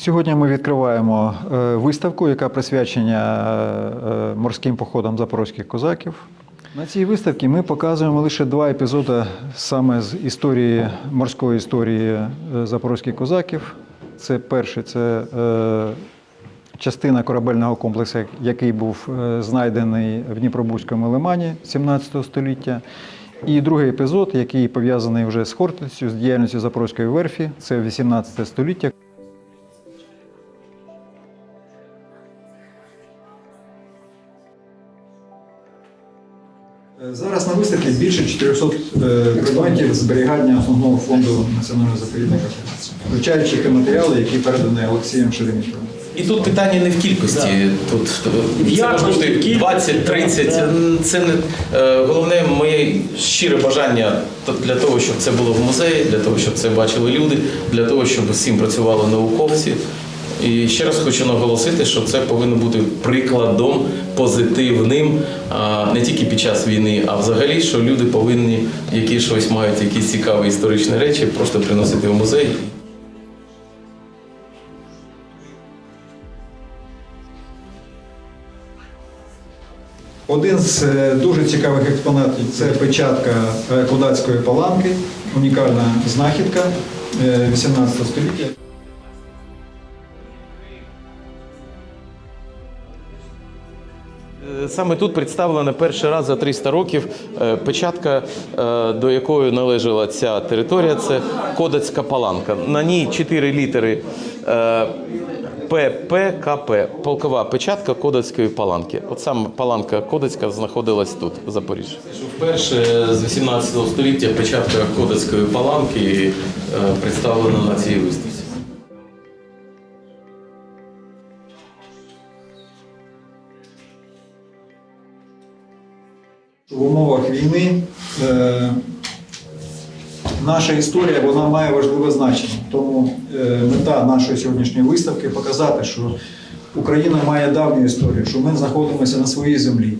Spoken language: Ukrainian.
Сьогодні ми відкриваємо е, виставку, яка присвячена е, морським походам запорозьких козаків. На цій виставці ми показуємо лише два епізоди саме з історії морської історії е, запорозьких козаків. Це перший це е, частина корабельного комплексу, який був е, знайдений в Дніпробузькому лимані 17 століття. І другий епізод, який пов'язаний вже з Хортицею, з діяльністю Запорозької верфі, це 18 століття. Зараз на виставці більше 400 е, предметів зберігання основного фонду національного заповідника, включаючи ті матеріали, які передані Олексієм Шереметовим. І тут питання не в кількості. Тут е, це може бути 20, 30. Це не е, головне моє щире бажання для того, щоб це було в музеї, для того, щоб це бачили люди, для того, щоб з цим працювали науковці. І ще раз хочу наголосити, що це повинно бути прикладом позитивним не тільки під час війни, а взагалі, що люди повинні, які щось мають, якісь цікаві історичні речі, просто приносити в музей. Один з е, дуже цікавих експонатів це печатка е, Кудацької паланки, унікальна знахідка е, 18 століття. Саме тут представлена перший раз за 300 років е, печатка, е, до якої належала ця територія. Це Кодацька паланка. На ній чотири літери е, ППКП, полкова печатка Кодацької паланки. От саме паланка Кодацька знаходилась тут, в Запоріжжі. Вперше з 18 століття печатка Кодацької паланки е, представлена на цій виставці. В умовах війни е, наша історія вона має важливе значення. Тому е, мета нашої сьогоднішньої виставки показати, що Україна має давню історію, що ми знаходимося на своїй землі.